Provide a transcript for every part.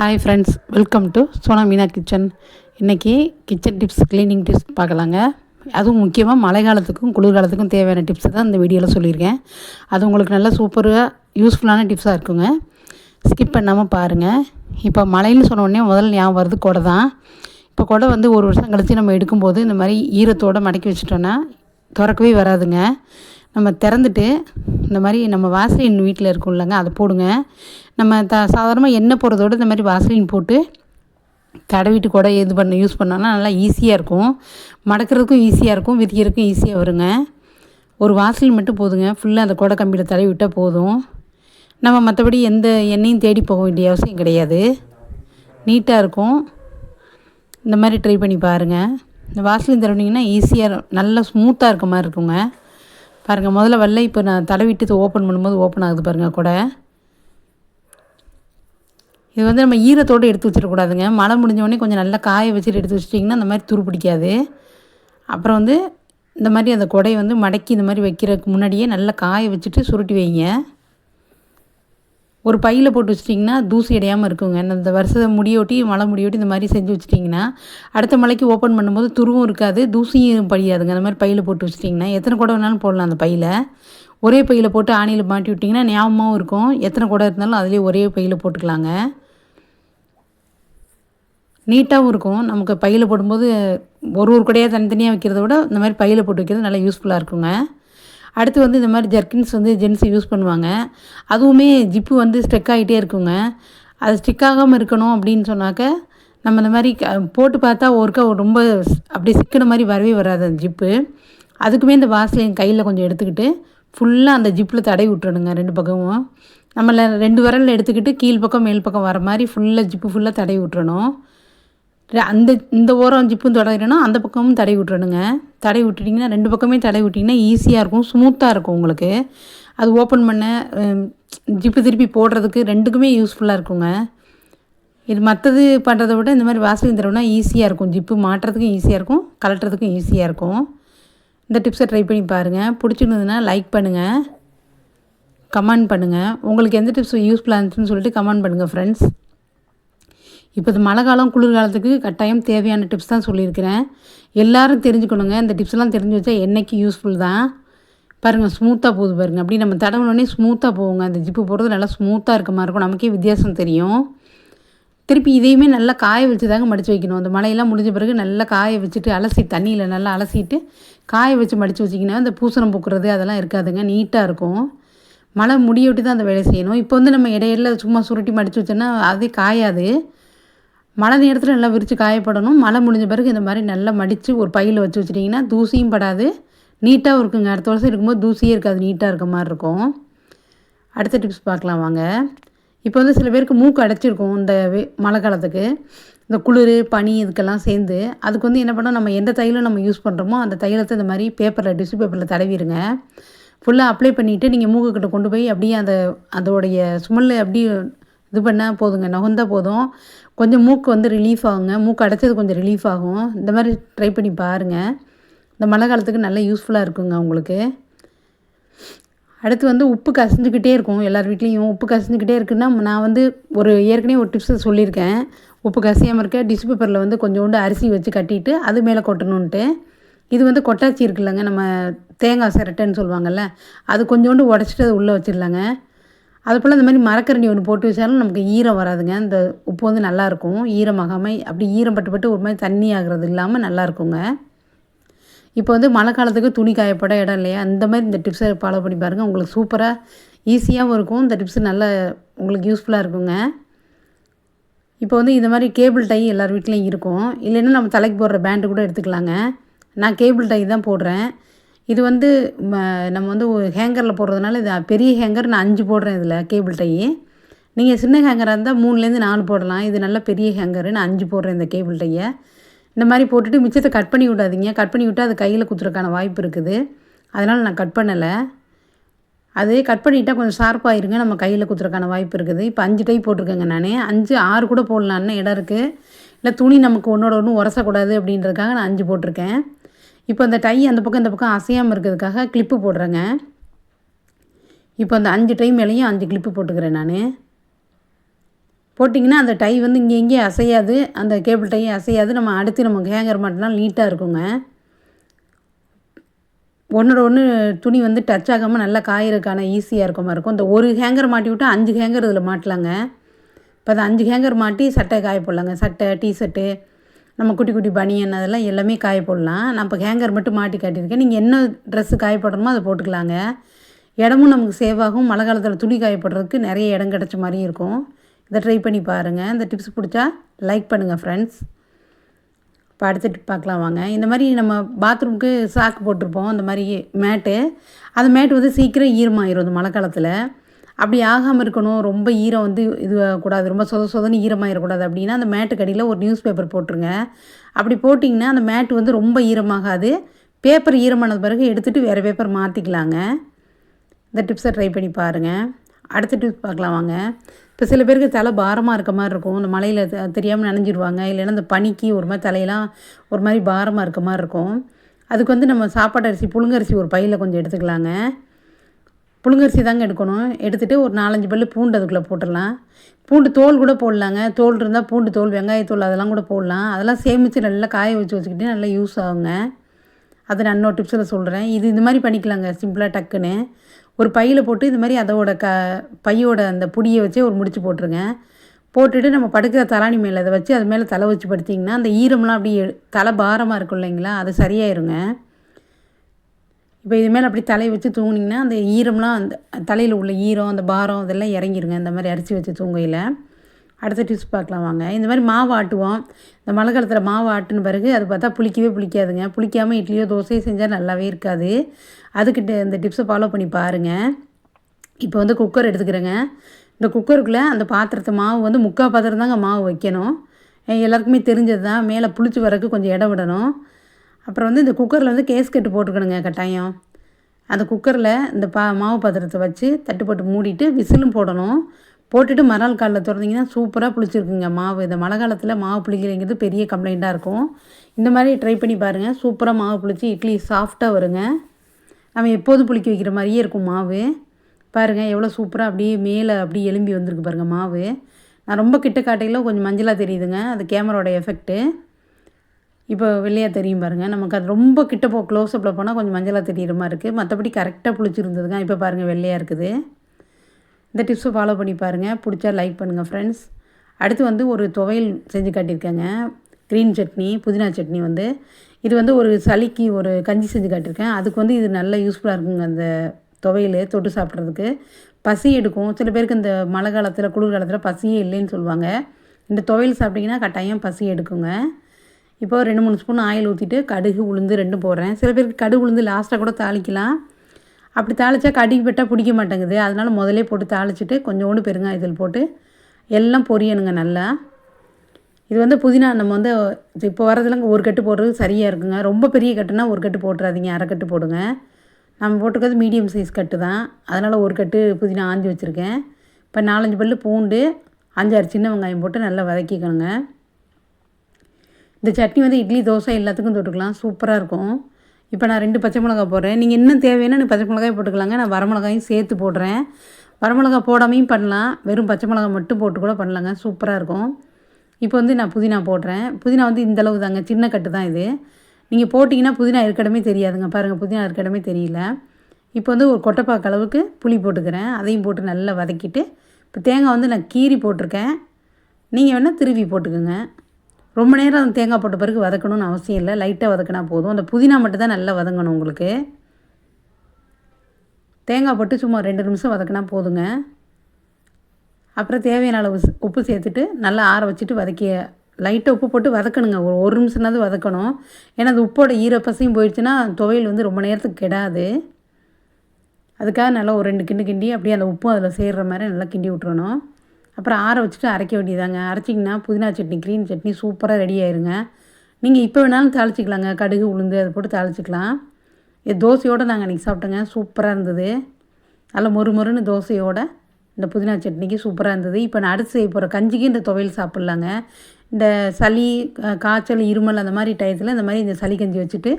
Hi friends welcome to Sona Meena kitchen இன்றைக்கி kitchen tips cleaning tips பார்க்கலாங்க. அதுவும் முக்கியமாக மழை காலத்துக்கும் குளிர்காலத்துக்கும் தேவையான டிப்ஸ் தான் இந்த வீடியோவில் சொல்லியிருக்கேன். அது உங்களுக்கு நல்லா சூப்பராக யூஸ்ஃபுல்லான டிப்ஸாக இருக்குங்க. ஸ்கிப் பண்ணாமல் பாருங்கள் இப்போ மழைன்னு சொன்ன உடனே முதல்ல ஞாபகம் வருது கொடை தான். இப்போ கொடை வந்து ஒரு வருஷம் கழித்து நம்ம எடுக்கும்போது இந்த மாதிரி ஈரத்தோடு மடக்கி வச்சுட்டோன்னா திறக்கவே வராதுங்க. நம்ம திறந்துட்டு இந்த மாதிரி நம்ம வாசலின் வீட்டில் இருக்கும் இல்லைங்க அதை போடுங்க. நம்ம த சாதாரணமாக எண்ணெய் போடுறதோட இந்த மாதிரி வாசலின் போட்டு தடவிட்டு கூட இது பண்ண யூஸ் பண்ணோன்னா நல்லா ஈஸியாக இருக்கும். மடக்கிறதுக்கும் ஈஸியாக இருக்கும் விதிக்கிறதுக்கும் ஈஸியாக வருங்க. ஒரு வாசலின் மட்டும் போதுங்க. ஃபுல்லாக அந்த கொடை கம்பியில் தடவி விட்டால் போதும். நம்ம மற்றபடி எந்த எண்ணெயும் தேடி போக வேண்டிய அவசியம் கிடையாது. நீட்டாக இருக்கும். இந்த மாதிரி ட்ரை பண்ணி பாருங்கள் இந்த வாசலின் தடவினீங்கன்னா ஈஸியாக நல்லா ஸ்மூத்தாக இருக்க மாதிரி இருக்குங்க. பாருங்கள் முதல்ல வெள்ளை இப்போ நான் தடவிட்டு இதை ஓப்பன் பண்ணும்போது ஓப்பன் ஆகுது பாருங்கள் கூட. இது வந்து நம்ம ஈரத்தோடு எடுத்து வச்சிடக்கூடாதுங்க மழை முடிஞ்சவொடனே கொஞ்சம் நல்லா காய வச்சுட்டு எடுத்து வச்சிட்டிங்கன்னா அந்த மாதிரி துரு பிடிக்காது. அப்புறம் வந்து இந்த மாதிரி அந்த கொடையை வந்து மடக்கி இந்த மாதிரி வைக்கிறதுக்கு முன்னாடியே நல்லா காய வச்சுட்டு சுருட்டி வைங்க. ஒரு பையில் போட்டு வச்சிட்டிங்கன்னா தூசி அடையாமல் இருக்குங்க. இந்த வருஷத்தை முடியோட்டி மழை முடியோட்டி இந்த மாதிரி செஞ்சு வச்சிட்டிங்கன்னா அடுத்த மலைக்கு ஓப்பன் பண்ணும்போது துருவும் இருக்காது தூசியும் படியாதுங்க. அந்த மாதிரி பையில் போட்டு வச்சிட்டிங்கன்னா எத்தனை கூட வேணாலும் போடலாம் அந்த பையில். ஒரே பையில் போட்டு ஆணியில் மாட்டி விட்டிங்கன்னா ஞாபகமாகவும் இருக்கும். எத்தனை குடம் இருந்தாலும் அதிலே ஒரே பையில் போட்டுக்கலாங்க. நீட்டாகவும் இருக்கும். நமக்கு பையில் போடும்போது ஒரு ஒரு குடையாக தனித்தனியாக வைக்கிறத விட இந்த மாதிரி பையில் போட்டு வைக்கிறது நல்லா யூஸ்ஃபுல்லாக இருக்குங்க. அடுத்து வந்து இந்த மாதிரி ஜர்க்கின்ஸ் வந்து ஜென்ஸ் யூஸ் பண்ணுவாங்க. அதுவுமே ஜிப்பு வந்து ஸ்ட்ரெக் ஆகிட்டே இருக்குங்க. அது ஸ்டிக் ஆகாமல் இருக்கணும் அப்படின்னு சொன்னாக்க நம்ம இந்த மாதிரி போட்டு பார்த்தா ஒருக்கா ரொம்ப அப்படி சிக்கின மாதிரி வரவே வராது அந்த ஜிப்பு. அதுக்குமே இந்த வாசலையும் கையில் கொஞ்சம் எடுத்துக்கிட்டு ஃபுல்லாக அந்த ஜிப்பில் தடவி விட்டுறணுங்க ரெண்டு பக்கமும். நம்மளை ரெண்டு விரலில் எடுத்துக்கிட்டு கீழ் பக்கம் மேல் பக்கம் வர மாதிரி ஃபுல்லாக ஜிப்பு ஃபுல்லாக தடவி விட்டுறணும். அந்த இந்த ஓரம் ஜிப்பும் தொடரணும் அந்த பக்கமும் தடை விட்டுறணுங்க. தடை விட்டுட்டிங்கன்னா ரெண்டு பக்கமே தடை விட்டிங்கன்னா ஈஸியாக இருக்கும் ஸ்மூத்தாக இருக்கும் உங்களுக்கு. அது ஓப்பன் பண்ண ஜிப்பு திருப்பி போடுறதுக்கு ரெண்டுக்குமே யூஸ்ஃபுல்லாக இருக்குங்க. இது மற்றது பண்ணுறத விட இந்த மாதிரி வாசலின் தடவைனா ஈஸியாக இருக்கும். ஜிப்பு மாட்டுறதுக்கும் ஈஸியாக இருக்கும் கலட்டுறதுக்கும் ஈஸியாக இருக்கும். இந்த டிப்ஸை ட்ரை பண்ணி பாருங்கள் பிடிச்சிருந்ததுன்னா லைக் பண்ணுங்கள் கமெண்ட் பண்ணுங்கள் உங்களுக்கு எந்த டிப்ஸ் யூஸ்ஃபுல்லாக இருந்துச்சுன்னு சொல்லிட்டு கமெண்ட் பண்ணுங்கள் ஃப்ரெண்ட்ஸ் இப்போ இது மழை காலம் குளிர்காலத்துக்கு கட்டாயம் தேவையான டிப்ஸ் தான் சொல்லியிருக்கிறேன். எல்லோரும் தெரிஞ்சுக்கணுங்க. இந்த டிப்ஸ்லாம் தெரிஞ்சு வச்சா என்றைக்கு யூஸ்ஃபுல் தான். பாருங்கள் ஸ்மூத்தாக போகுது பாருங்கள் அப்படி நம்ம தடவுனோடனே ஸ்மூத்தாக போவோங்க அந்த ஜிப்பு போடுறது நல்லா ஸ்மூத்தாக இருக்க மாதிரி இருக்கும். நமக்கே வித்தியாசம் தெரியும். திருப்பி இதையுமே நல்லா காய வச்சு தாங்க மடித்து வைக்கணும். அந்த மழையெல்லாம் முடிஞ்ச பிறகு நல்லா காய வச்சுட்டு அலசி தண்ணியில் நல்லா அலசிட்டு காய வச்சு மடித்து வச்சிங்கன்னா அந்த பூசணம் பூக்கிறது அதெல்லாம் இருக்காதுங்க. நீட்டாக இருக்கும். மழை முடியவிட்டு தான் அந்த வேலை செய்யணும். இப்போ வந்து நம்ம இடையில சும்மா சுருட்டி மடித்து வச்சோன்னா அதே காயாது. மழை நேரத்தில் நல்லா விரித்து காயப்படணும். மழை முடிஞ்ச பிறகு இந்த மாதிரி நல்லா மடித்து ஒரு பையில் வச்சு வச்சிட்டிங்கன்னா தூசியும் படாது. நீட்டாகவும் இருக்குங்க. அடுத்த வருஷம் இருக்கும்போது தூசியே இருக்காது. நீட்டாக இருக்க மாதிரி இருக்கும். அடுத்த டிப்ஸ் பார்க்கலாம் வாங்க. இப்போ வந்து சில பேருக்கு மூக்கு அடைச்சிருக்கும் இந்த மழை காலத்துக்கு. இந்த குளிர் பனி இதுக்கெல்லாம் சேர்ந்து அதுக்கு வந்து என்ன பண்ணோம் நம்ம எந்த தைலம் நம்ம யூஸ் பண்ணுறோமோ அந்த தைலத்தை இந்த மாதிரி பேப்பரில் டிஷ்யூ பேப்பரில் தடவிடுங்க ஃபுல்லாக அப்ளை பண்ணிவிட்டு நீங்கள் மூக்குக்கிட்ட கொண்டு போய் அப்படியே அந்த அதோடைய ஸ்மெல்லு அப்படியே இது பண்ணால் போதுங்க. நகுந்தால் போதும். கொஞ்சம் மூக்கு வந்து ரிலீஃப் ஆகுங்க. மூக்கு அடைச்சது கொஞ்சம் ரிலீஃப் ஆகும். இந்த மாதிரி ட்ரை பண்ணி பாருங்கள் இந்த மழை காலத்துக்கு நல்லா யூஸ்ஃபுல்லாக இருக்குங்க உங்களுக்கு. அடுத்து வந்து உப்பு கசஞ்சுக்கிட்டே இருக்கும். எல்லார் வீட்லேயும் உப்பு கசஞ்சுக்கிட்டே இருக்குன்னா நான் வந்து ஒரு ஏற்கனவே ஒரு டிப்ஸ் சொல்லியிருக்கேன். உப்பு கசியாமல் இருக்க டிஷ் பேப்பரில் வந்து கொஞ்சோண்டு அரிசி வச்சு கட்டிட்டு அது மேலே கொட்டணுன்ட்டு இது வந்து கொட்டாச்சி இருக்குல்லங்க. நம்ம தேங்காய் சிரட்டைன்னு சொல்லுவாங்கள்ல அது கொஞ்சோண்டு உடச்சிட்டு அது உள்ளே வச்சிடலாங்க. அது போல் இந்த மாதிரி மரக்கரண்டி ஒன்று போட்டு வச்சாலும் நமக்கு ஈரம் வராதுங்க. இந்த உப்பு வந்து நல்லாயிருக்கும். ஈரமாகாமல் அப்படி ஈரம் பட்டு பட்டு ஒரு மாதிரி தண்ணி ஆகிறது இல்லாமல் நல்லாயிருக்குங்க. இப்போ வந்து மழை காலத்துக்கு துணி காயப்பட இடம் இல்லையா? அந்த மாதிரி இந்த டிப்ஸை ஃபாலோ பண்ணி பாருங்கள் உங்களுக்கு சூப்பராக ஈஸியாகவும் இருக்கும். இந்த டிப்ஸ் நல்ல உங்களுக்கு யூஸ்ஃபுல்லாக இருக்குங்க. இப்போ வந்து இந்த மாதிரி கேபிள் டை எல்லார் வீட்லேயும் இருக்கும். இல்லைன்னா நம்ம தலைக்கு போடுற பேண்டு கூட எடுத்துக்கலாங்க. நான் கேபிள் டை தான் போடுறேன். இது வந்து நம்ம வந்து ஹேங்கரில் போடுறதுனால இது பெரிய ஹேங்கர் நான் அஞ்சு போடுறேன் இதில் கேபிள் டை நீங்கள் சின்ன ஹேங்கராக இருந்தால் மூணுலேருந்து நாலு போடலாம். இது நல்ல பெரிய ஹேங்கரு நான் அஞ்சு போடுறேன் இந்த கேபிள் டையை. இந்த மாதிரி போட்டுட்டு மிச்சத்தை கட் பண்ணி விடாதீங்க. கட் பண்ணி விட்டால் அது கையில் குத்துறதுக்கான வாய்ப்பு இருக்குது. அதனால் நான் கட் பண்ணலை. அது கட் பண்ணிவிட்டால் கொஞ்சம் ஷார்ப்பாகிருங்க நம்ம கையில் குத்துறதுக்கான வாய்ப்பு இருக்குது. இப்போ அஞ்சு டை போட்டிருக்கேங்க நான். அஞ்சு ஆறு கூட போடலான்னு இடம் இருக்குது இல்லை துணி நமக்கு ஒன்றோட ஒன்று உரசக்கூடாது அப்படின்றதுக்காக நான் அஞ்சு போட்டிருக்கேன். இப்போ அந்த டை அந்த பக்கம் இந்த பக்கம் அசையாமல் இருக்கிறதுக்காக கிளிப்பு போடுறேங்க. இப்போ அந்த அஞ்சு டை மேலேயும் அஞ்சு கிளிப்பு போட்டுக்கிறேன் நான். போட்டிங்கன்னா அந்த டை வந்து இங்கே இங்கேயும் அசையாது அந்த கேபிள் டையும் அசையாது நம்ம அடுத்து நம்ம ஹேங்கர் மாட்டினா நீட்டாக இருக்குங்க. ஒன்றோட ஒன்று துணி வந்து டச் ஆகாமல் நல்லா காயறதுக்கான ஈஸியாக இருக்க மாதிரி இருக்கும். இந்த ஒரு ஹேங்கர் மாட்டி விட்டால் அஞ்சு ஹேங்கர் இதில் மாட்டலாங்க. இப்போ அது அஞ்சு ஹேங்கர் மாட்டி சட்டை காய போடலாங்க. சட்டை டிஷர்ட்டு நம்ம குட்டி குட்டி பனியன் அதெல்லாம் எல்லாமே காய போடலாம். நான் இப்போ ஹேங்கர் மட்டும் மாட்டி காட்டியிருக்கேன். நீங்கள் என்ன ட்ரெஸ்ஸு காய போடணுமோ அதை போட்டுக்கலாங்க. இடமும் நமக்கு சேவ் ஆகும். மழை காலத்தில் துணி காய போடுறதுக்கு நிறைய இடம் கிடச்ச மாதிரி இருக்கும். இதை ட்ரை பண்ணி பாருங்கள் இந்த டிப்ஸ் பிடிச்சா லைக் பண்ணுங்கள் ஃப்ரெண்ட்ஸ் இப்போ அடுத்த டிப் பார்க்கலாம் வாங்க. இந்த மாதிரி நம்ம பாத்ரூமுக்கு சாக்கு போட்டிருப்போம். இந்த மாதிரி மேட்டு. அந்த மேட்டு வந்து சீக்கிரம் ஈரமாயிரும் அந்த மழை காலத்தில். அப்படி ஆகாமல் இருக்கணும் ரொம்ப ஈரம் வந்து இது கூடாது ரொம்ப சொத சொதன்னு ஈரமாயிடக்கூடாது அப்படின்னா அந்த மேட்டுக்கு அடியில் ஒரு நியூஸ் பேப்பர் போட்டுருங்க. அப்படி போட்டிங்கன்னா அந்த மேட்டு வந்து ரொம்ப ஈரமாகாது. பேப்பர் ஈரமானது பிறகு எடுத்துகிட்டு வேறு பேப்பர் மாற்றிக்கலாங்க இந்த டிப்ஸை ட்ரை பண்ணி பாருங்கள் அடுத்த டிப்ஸ் பார்க்கலாம் வாங்க. இப்போ சில பேருக்கு தலை பாரமாக இருக்க மாதிரி இருக்கும். இந்த மலையில் தெரியாமல் நனைஞ்சிருவாங்க. இல்லைன்னா இந்த பனிக்கு ஒரு மாதிரி தலையெல்லாம் ஒரு மாதிரி பாரமாக இருக்க மாதிரி இருக்கும். அதுக்கு வந்து நம்ம சாப்பாடு அரிசி புழுங்கரிசி ஒரு பையில் கொஞ்சம் எடுத்துக்கலாங்க. புழுங்கரிசி தாங்க எடுக்கணும். எடுத்துகிட்டு ஒரு நாலஞ்சு பல்லு பூண்டு அதுக்குள்ளே போட்டுடலாம். பூண்டு தோல் கூட போடலாங்க. தோல் இருந்தால் பூண்டு தோல் வெங்காயத்தோல் அதெல்லாம் கூட போடலாம். அதெல்லாம் சேமித்து நல்லா காய வச்சு வச்சுக்கிட்டு நல்லா யூஸ் ஆகுங்க. அதை நான் இன்னொரு டிப்ஸில் சொல்கிறேன் இது இந்த மாதிரி பண்ணிக்கலாங்க. சிம்பிளாக டக்குன்னு. ஒரு பையில் போட்டு இது மாதிரி அதோட க பையோட அந்த புடியை வச்சு ஒரு முடிச்சு போட்டுருங்க. போட்டுட்டு நம்ம படுக்கிற தலாணி மேலே அதை வச்சு அது மேலே தலை வச்சு படுத்திங்கன்னா அந்த ஈரம்லாம் அப்படியே தலை பாரமாக இருக்கும் இல்லைங்களா? அது சரியாயிருங்க. இப்போ இது மேலே அப்படி தலையை வச்சு தூங்குனிங்கன்னா அந்த ஈரம்லாம் அந்த தலையில் உள்ள ஈரம் அந்த பாரம் அதெல்லாம் இறங்கிருங்க. இந்த மாதிரி அரிசி வச்சு தூங்கையில். அடுத்த டிப்ஸ் பார்க்கலாம் வாங்க. இந்த மாதிரி மாவு ஆட்டுவோம். இந்த மழை காலத்தில் மாவு ஆட்டுன பிறகு அது பார்த்தா புளிக்கவே புளிக்காதுங்க. புளிக்காமல் இட்லியோ தோசையோ செஞ்சால் நல்லாவே இருக்காது. அதுக்கிட்ட இந்த டிப்ஸை ஃபாலோ பண்ணி பாருங்கள் இப்போ வந்து குக்கர் எடுத்துக்கிறேங்க. இந்த குக்கருக்குள்ளே அந்த பாத்திரத்தை மாவு வந்து முக்கால் பாத்திரம் தாங்க மாவு வைக்கணும். எல்லாருக்குமே தெரிஞ்சது தான் மேலே புளிச்சு வரக்கு கொஞ்சம் இடம் விடணும். அப்புறம் வந்து இந்த குக்கரில் வந்து கேஸ்கெட்டு போட்டுக்கணுங்க கட்டாயம். அந்த குக்கரில் இந்த பா மாவு பாத்திரத்தை வச்சு தட்டு போட்டு மூடிட்டு விசிலும் போடணும். போட்டுட்டு மரால் காலில் திறந்தீங்கன்னா சூப்பராக புளிச்சிருக்குங்க மாவு. இந்த மழை காலத்தில் மாவு புளிக்கலைங்கிறது பெரிய கம்ப்ளைண்ட்டாக இருக்கும். இந்த மாதிரி ட்ரை பண்ணி பாருங்கள் சூப்பராக மாவு புளிச்சு இட்லி சாஃப்டாக வருங்க. நம்ம எப்போதும் புளிக்க வைக்கிற மாதிரியே இருக்கும் மாவு. பாருங்கள் எவ்வளோ சூப்பராக அப்படியே மேலே அப்படியே எலும்பி வந்திருக்கு பாருங்கள் மாவு. நான் ரொம்ப கிட்ட காட்டையில் கொஞ்சம் மஞ்சளாக தெரியுதுங்க. அது கேமராவோட எஃபெக்ட்டு இப்போ வெள்ளையாக தெரியும் பாருங்கள் நமக்கு அது ரொம்ப கிட்ட போ க்ளோஸ்அப்பில் போனால் கொஞ்சம் மஞ்சளாக தெரியிற மாதிரி இருக்குது மற்றபடி கரெக்டாக புளிச்சிருந்ததுங்க இப்போ பாருங்கள் வெள்ளையாக இருக்குது. இந்த டிப்ஸை ஃபாலோ பண்ணி பாருங்கள் பிடிச்சா லைக் பண்ணுங்கள் ஃப்ரெண்ட்ஸ் அடுத்து வந்து ஒரு துவையல் செஞ்சு காட்டியிருக்கேங்க. க்ரீன் சட்னி புதினா சட்னி வந்து. இது வந்து ஒரு சளிக்கு ஒரு கஞ்சி செஞ்சு காட்டியிருக்கேன். அதுக்கு வந்து இது நல்ல யூஸ்ஃபுல்லாக இருக்குங்க அந்த துவையல் தொட்டு சாப்பிட்றதுக்கு. பசி எடுக்கும். சில பேருக்கு இந்த மழை காலத்தில் குளிர் காலத்தில் பசியே இல்லைன்னு சொல்லுவாங்க. இந்த துவையல் சாப்பிட்டிங்கன்னா கட்டாயம் பசி எடுக்குங்க. இப்போ ரெண்டு மூணு ஸ்பூன் ஆயில் ஊற்றிட்டு கடுகு உளுந்து ரெண்டும் போடுறேன். சில பேருக்கு கடுகு உளுந்து லாஸ்ட்டாக கூட தாளிக்கலாம். அப்படி தாளித்தா கடுகு பெட்டால் பிடிக்க மாட்டேங்குது. அதனால் முதலே போட்டு தாளிச்சிட்டு கொஞ்சோண்டு பெருங்காயத்தில் போட்டு எல்லாம் பொரியணுங்க நல்லா. இது வந்து புதினா நம்ம வந்து இப்போ வரதுலங்க ஒரு கட்டு போடுறது சரியாக இருக்குங்க. ரொம்ப பெரிய கட்டுனா ஒரு கட்டு போட்டுறாதீங்க. அரை கட்டு போடுங்க. நம்ம போட்டுக்கிறது மீடியம் சைஸ் கட்டு தான். அதனால் ஒரு கட்டு புதினா ஆஞ்சி வச்சுருக்கேன். இப்போ நாலஞ்சு பல் பூண்டு அஞ்சாறு சின்ன வெங்காயம் போட்டு நல்லா வதக்கிக்கணுங்க. இந்த சட்னி வந்து இட்லி தோசை எல்லாத்துக்கும் தொட்டுக்கலாம். சூப்பராக இருக்கும். இப்போ நான் ரெண்டு பச்சை மிளகா போடுறேன். நீங்கள் என்ன தேவைன்னா பச்சை மிளகாய் போட்டுக்கலாங்க. நான் வரமிளகாயும் சேர்த்து போடுறேன். வரமிளகா போடாமையும் பண்ணலாம். வெறும் பச்சை மிளகா மட்டும் போட்டு கூட பண்ணலாங்க. சூப்பராக இருக்கும். இப்போ வந்து நான் புதினா போடுறேன். புதினா வந்து இந்தளவு தாங்க. சின்ன கட்டு தான் இது. நீங்கள் போட்டிங்கன்னா புதினா இருக்கடமே தெரியாதுங்க. பாருங்கள் புதினா இருக்கடமே தெரியல. இப்போ வந்து ஒரு கொட்டைப்பாக்கு அளவுக்கு புளி போட்டுக்கிறேன். அதையும் போட்டு நல்லா வதக்கிட்டு இப்போ தேங்காய் வந்து நான் கீரி போட்டிருக்கேன். நீங்கள் வேணால் திருவி போட்டுக்கோங்க. ரொம்ப நேரம் அந்த தேங்காய் போட்ட பிறகு வதக்கணும்னு அவசியம் இல்லை. லைட்டாக வதக்கினா போதும். அந்த புதினா மட்டும் தான் நல்லா வதங்கணும் உங்களுக்கு. தேங்காய் போட்டு சும்மா ரெண்டு நிமிஷம் வதக்கினா போதுங்க. அப்புறம் தேவையான அளவு உப்பு சேர்த்துட்டு நல்லா ஆற வச்சுட்டு வதக்கி லைட்டாக உப்பு போட்டு வதக்கணுங்க. ஒரு ஒரு நிமிஷம்னாவது வதக்கணும். ஏன்னா அது உப்போட ஈரப்பசையும் போயிடுச்சுன்னா துவையல் வந்து ரொம்ப நேரத்துக்கு கெடாது. அதுக்காக நல்லா ஒரு ரெண்டு கிண்டு கிண்டி அப்படியே அந்த உப்பும் அதில் சேர்கிற மாதிரி நல்லா கிண்டி விட்ருணும் அப்புறம் ஆற வச்சுட்டு அரைக்க வேண்டியதாங்க. அரைச்சிங்கன்னா புதினா சட்னி க்ரீன் சட்னி சூப்பராக ரெடி ஆயிருங்க. நீங்கள் இப்போ வேணாலும் தாளிச்சிக்கலாங்க. கடுகு உளுந்து அதை போட்டு தாளிச்சிக்கலாம். இது தோசையோடு நாங்கள் அன்றைக்கி சாப்பிட்டோங்க. சூப்பராக இருந்தது. நல்லா மொறு மொறுன்னு தோசையோட இந்த புதினா சட்னிக்கு சூப்பராக இருந்தது. இப்போ நான் அடுத்து செய்ய போகிற கஞ்சிக்கு இந்த துவையல் சாப்பிட்லாங்க. இந்த சளி காய்ச்சல் இருமல் அந்த மாதிரி டயத்தில் இந்த மாதிரி இந்த சளி கஞ்சி வச்சுட்டு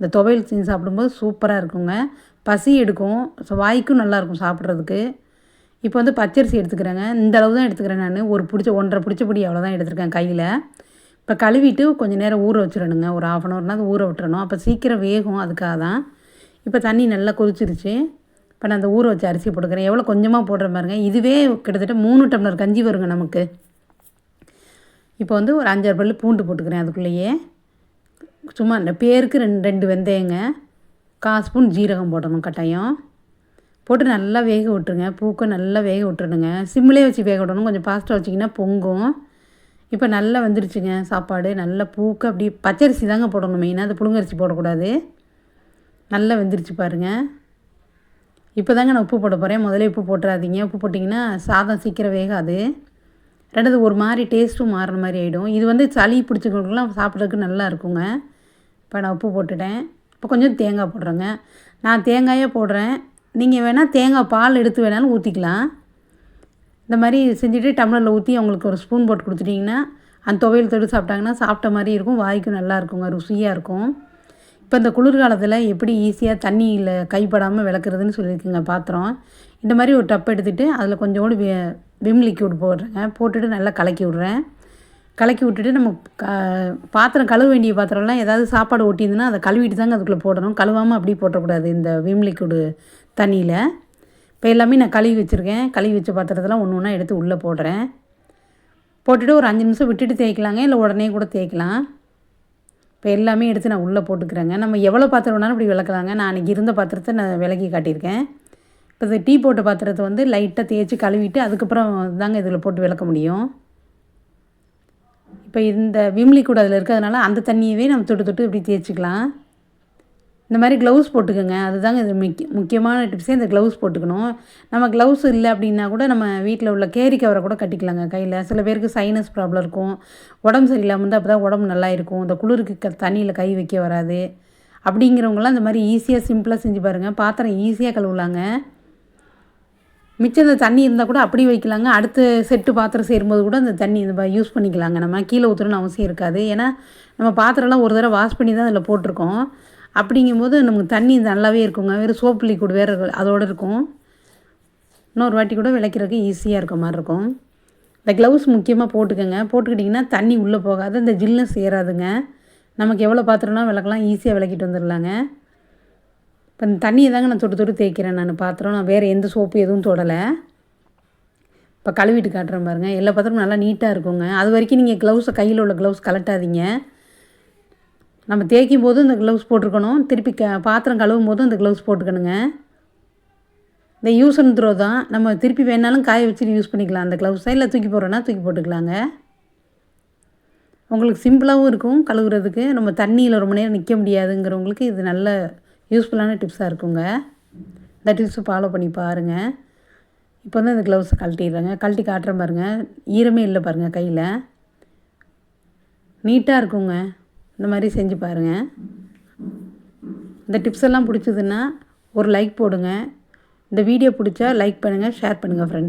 இந்த துவையல் செஞ்சு சாப்பிடும்போது சூப்பராக இருக்குங்க. பசி எடுக்கும். ஸோ வாய்க்கும் நல்லாயிருக்கும் சாப்பிட்றதுக்கு. இப்போ வந்து பச்சரிசி எடுத்துக்கிறேங்க. இந்த அளவு தான் எடுத்துக்கிறேன் நான். ஒரு பிடிச்ச ஒன்றரை பிடிச்ச அவ்வளோ அவ்வளோதான் எடுத்துருக்கேன் கையில். இப்போ கழுவிட்டு கொஞ்சம் நேரம் ஊற வச்சிடணுங்க. ஒரு ஆஃப் அன் ஹவர்னால் ஊற விட்டுறணும். அப்போ சீக்கிரம் வேகும் அதுக்காக தான். இப்போ தண்ணி நல்லா கொதிச்சிருச்சு. இப்போ நான் அந்த ஊற வச்சு அரிசி போட்டுக்கிறேன். எவ்வளோ கொஞ்சமாக போடுற பாருங்க. இதுவே கிட்டத்தட்ட மூணு டம்ளர் கஞ்சி வருங்க நமக்கு. இப்போ வந்து ஒரு அஞ்சாறு பல்லு பூண்டு போட்டுக்கிறேன் அதுக்குள்ளேயே. சும்மா இந்த பேருக்கு ரெண்டு ரெண்டு வெந்தயங்க. கால் ஸ்பூன் ஜீரகம் போடணும் கட்டாயம். போட்டு நல்லா வேக விட்டுருங்க. பூக்கை நல்லா வேக விட்டுருணுங்க சிம்மிலே வச்சு வேக விடணும். கொஞ்சம் ஃபாஸ்ட்டாக வச்சிங்கன்னா பொங்கும். இப்போ நல்லா வந்துருச்சுங்க சாப்பாடு. நல்லா பூக்க அப்படி பச்சரிசி தாங்க போடணும் மெயினாக அது புழுங்கரிசி போடக்கூடாது. நல்லா வெந்துருச்சு பாருங்கள் இப்போ தாங்க நான் உப்பு போட போகிறேன் முதல்ல உப்பு போட்டுறாதீங்க. உப்பு போட்டிங்கன்னா சாதம் சீக்கிரம் வேகாது. ரெண்டாவது ஒரு மாதிரி டேஸ்ட்டும் மாறுற மாதிரி ஆகிடும் இது வந்து சளி பிடிச்சிக்கிறவங்களாம் சாப்பிட்றதுக்கு நல்லா இருக்குங்க. இப்போ நான் உப்பு போட்டுட்டேன். இப்போ கொஞ்சம் தேங்காய் போடுறேங்க. நான் தேங்காயே போடுறேன். நீங்கள் வேணால் தேங்காய் பால் எடுத்து வேணாலும் ஊற்றிக்கலாம் இந்த மாதிரி செஞ்சுட்டு டம்ளரில் ஊற்றி அவங்களுக்கு ஒரு ஸ்பூன் போட்டு கொடுத்துட்டிங்கன்னா அந்த துவையல் தொட்டு சாப்பிட்டாங்கன்னா சாப்பிட்ட மாதிரி இருக்கும். வாய்க்கும் நல்லா இருக்குங்க ருசியாக இருக்கும். இப்போ இந்த குளிர்காலத்தில் எப்படி ஈஸியாக தண்ணியில் கைப்படாமல் விளக்குறதுன்னு சொல்லியிருக்குங்க பாத்திரம். இந்த மாதிரி ஒரு டப் எடுத்துகிட்டு அதில் கொஞ்சோண்டு வி விம் லிக்யூட் போடுறேங்க. போட்டுட்டு நல்லா கலக்கி விட்றேன். கலக்கி விட்டுட்டு நம்ம க பாத்திரம் கழுவ வேண்டிய பாத்திரம்லாம் ஏதாவது சாப்பாடு ஒட்டியிருந்துன்னா அதை கழுவிட்டு தாங்க அதுக்குள்ளே போடணும். கழுவாமல் அப்படியே போட்டக்கூடாது இந்த விம் லிக்யூடு தண்ணியில். இப்போ எல்லாமே நான் கழுவி வச்சுருக்கேன். கழுவி வச்ச பாத்திரத்தெல்லாம் ஒன்று ஒன்றா எடுத்து உள்ளே போடுறேன். போட்டுட்டு ஒரு அஞ்சு நிமிஷம் விட்டுட்டு தேய்க்கலாங்க. இல்லை உடனே கூட தேய்க்கலாம். இப்போ எல்லாமே எடுத்து நான் உள்ளே போட்டுக்கிறேங்க. நம்ம எவ்வளோ பாத்திரம் வேணாலும் இப்படி விளக்கலாங்க. நான் அன்றைக்கி இருந்த பாத்திரத்தை நான் விளக்கி காட்டியிருக்கேன். இப்போ இந்த டீ போட்ட பாத்திரத்தை வந்து லைட்டாக தேய்ச்சி கழுவிட்டு அதுக்கப்புறம் தாங்க இதில் போட்டு விளக்க முடியும். இப்போ இந்த விம்லி கூட அதில் இருக்கிறதுனால அந்த தண்ணியவே நம்ம தொட்டு தொட்டு இப்படி தேய்ச்சிக்கலாம். இந்த மாதிரி க்ளவுஸ் போட்டுக்கோங்க. அதுதாங்க இது முக்கிய முக்கியமான டிப்ஸே இந்த க்ளவுஸ் போட்டுக்கணும். நம்ம க்ளவுஸ் இல்லை அப்படின்னா கூட நம்ம வீட்டில் உள்ள கேரி கவரை கூட கட்டிக்கலாங்க கையில். சில பேருக்கு சைனஸ் ப்ராப்ளம் இருக்கும். உடம்பு சரியில்லாமல் இருந்தால் அப்போ தான் உடம்பு நல்லா இருக்கும். இந்த குளிருக்கு க தண்ணியில் கை வைக்க வராது. அப்படிங்கிறவங்களாம் இந்த மாதிரி ஈஸியாக சிம்பிளாக செஞ்சு பாருங்கள் பாத்திரம் ஈஸியாக கழுவலாங்க. மிச்சம் இந்த தண்ணி இருந்தால் கூட அப்படி வைக்கலாங்க. அடுத்த செட்டு பாத்திரம் சேரும்போது கூட அந்த தண்ணி இந்த யூஸ் பண்ணிக்கலாங்க. நம்ம கீழே ஊற்றணும்னு அவசியம் இருக்காது. ஏன்னா நம்ம பாத்திரம்லாம் ஒரு தடவை வாஷ் பண்ணி தான் அதில் போட்டிருக்கோம். அப்படிங்கும்போது நமக்கு தண்ணி நல்லாவே இருக்குங்க. வெறும் சோப்பு லிக்விட் வேறு அதோடு இருக்கும். இன்னொரு வாட்டி கூட விளக்கிறதுக்கு ஈஸியாக இருக்க மாதிரி இருக்கும். இந்த க்ளவுஸ் முக்கியமாக போட்டுக்கோங்க. போட்டுக்கிட்டிங்கன்னா தண்ணி உள்ளே போகாது. இந்த ஜில்னஸ் சேராதுங்க. நமக்கு எவ்வளோ பாத்திரம்னா விளக்கலாம் ஈஸியாக விளக்கிட்டு வந்துடலாங்க இப்போ இந்த தண்ணியை தாங்க நான் தொட்டு தொட்டு தேய்க்கிறேன். நான் பாத்திரம் நான் வேறு எந்த சோப்பு எதுவும் தொடலை. இப்போ கழுவிட்டு காட்டுறேன் பாருங்கள் எல்லா பாத்திரமும் நல்லா நீட்டாக இருக்குங்க. அது வரைக்கும் நீங்கள் க்ளவுஸை கையில் உள்ள க்ளவுஸ் கலட்டாதீங்க நம்ம தேய்க்கும் போதும் இந்த க்ளவுஸ் போட்டிருக்கணும். திருப்பி க பாத்திரம் கழுவும் போதும் இந்த க்ளவுஸ் போட்டுக்கணுங்க. இந்த யூஸ் அண்ட் த்ரோ தான். நம்ம திருப்பி வேணாலும் காய வச்சுட்டு யூஸ் பண்ணிக்கலாம். அந்த க்ளவுஸை இல்லை தூக்கி போடுறோன்னா தூக்கி போட்டுக்கலாங்க. உங்களுக்கு சிம்பிளாகவும் இருக்கும் கழுவுறதுக்கு. நம்ம தண்ணியில் ரொம்ப நேரம் நிற்க முடியாதுங்கிறவங்களுக்கு இது நல்ல யூஸ்ஃபுல்லான டிப்ஸாக இருக்குங்க. இந்த டிப்ஸை ஃபாலோ பண்ணி பாருங்கள் இப்போ வந்து இந்த க்ளவுஸை கழட்டிடுறேங்க. கழட்டி காட்டுறேன் பாருங்கள் ஈரமே இல்லை பாருங்கள் கையில். நீட்டாக இருக்குங்க. இந்த மாதிரி செஞ்சு பாருங்கள் இந்த டிப்ஸ் எல்லாம் பிடிச்சதுன்னா ஒரு லைக் போடுங்க. இந்த வீடியோ பிடிச்சா லைக் பண்ணுங்கள் ஷேர் பண்ணுங்கள் ஃப்ரெண்ட்ஸ்